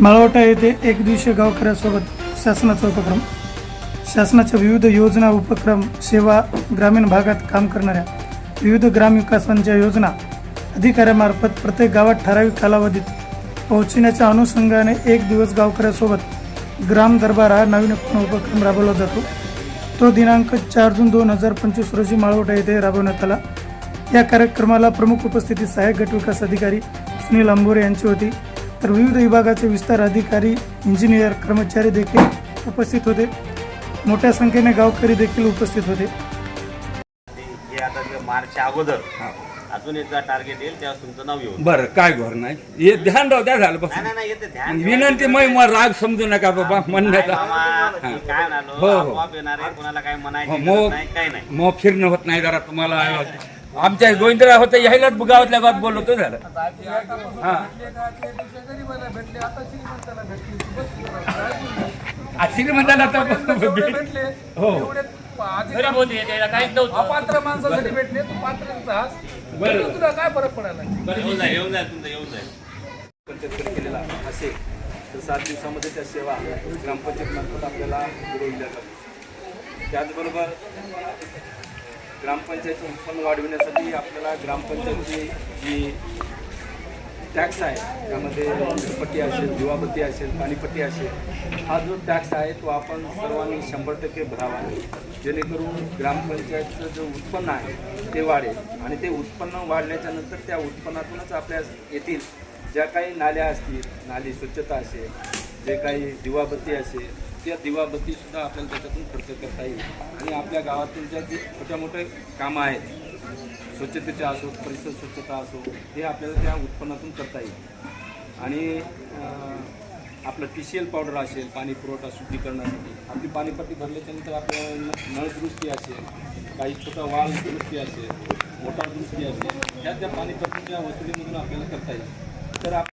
माळवटा येथे एक दिवसीय गावकऱ्यासोबत शासनाचा उपक्रम शासनाच्या विविध योजना उपक्रम सेवा ग्रामीण भागात काम करणाऱ्या विविध ग्रामविकासांच्या योजना अधिकाऱ्यामार्फत प्रत्येक गावात ठराविक कालावधीत पोहोचण्याच्या अनुषंगाने एक दिवस गावकऱ्यासोबत ग्राम दरबार हा नवीन उपक्रम राबवला जातो. तो दिनांक चार जून दोन हजार पंचवीस रोजी माळवटा येथे राबवण्यात आला. या कार्यक्रमाला प्रमुख उपस्थिती सहाय्यक गट विकास अधिकारी सुनील अंबोरे यांची होती. तर विविध विभागाचे विस्तार अधिकारी इंजिनियर कर्मचारी देखील उपस्थित होते. मोठ्या संख्येने गावकरी देखील उपस्थित होते. हे आता मार्चच्या अगोदर अजून एकदा टार्गेट येईल तेव्हा तुमचं नाव येऊन बरं काय घोर नाही? हे ध्यान राहू द्या झालं बस. नाही नाही, नाही येते ध्यान विनंती मग मग राग समजू नका बाबा नाही म्हणण्याचा. मामा, मी काय म्हणालो? हो, हो. आपोआप येणार आहे कोणाला काय हो, म्हणायची मग गरज नाही काय नाही. मग फिरणं होत नाही जरा तुम्हाला. आमच्या गोविंदरा होतं यायलाच गावातल्या गावात बोलवतो झालं. हा. श्रीमंताला तर हो. काहीच नव्हतं. अपात्र माणसासाठी भेटले तू पात्र आहात बरं. तुला काय फरक पडायला येऊन जाईल येऊन जाईल तुमचं येऊन जाईल पंचायत केलेला असेल तर सात दिवसामध्ये त्या सेवा ग्रामपंचायत मार्फत आपल्याला पुरवल्या जातात. त्याचबरोबर ग्रामपंचायतचं उत्पन्न वाढविण्यासाठी आपल्याला ग्रामपंचायतची जी टॅक्स आहे त्यामध्ये पट्टी असेल दिवाबत्ती असेल पाणीपट्टी असेल हा जो टॅक्स आहे तो आपण सर्वांनी शंभर टक्के भरावा. जेणेकरून ग्रामपंचायतचं जे उत्पन्न आहे ते वाढेल आणि ते उत्पन्न वाढल्याच्या नंतर त्या उत्पन्नातूनच आपल्या येथील ज्या काही नाल्या असतील नाली स्वच्छता असेल जे काही दिवाबत्ती असेल त्या दिवाबत्तीसुद्धा आपल्याला त्याच्यातून खर्च करता येईल. आणि आपल्या गावातील ज्या जे छोट्या मोठ्या कामं आहेत स्वच्छतेचे असो परिसर स्वच्छता असो हे आपल्याला त्या उत्पन्नातून करता येईल. आणि आपलं टी सी एल पावडर असेल पाणी पुरवठा शुद्धीकरणासाठी आपली पाणीपट्टी भरल्याच्यानंतर आपल्याला नळदृष्टी असेल काही छोटा वाल दुरुस्ती असेल मोटार दुरुस्ती असेल ह्या त्या पाणीपट्टीच्या वसुलीमधून आपल्याला करता येईल. तर आप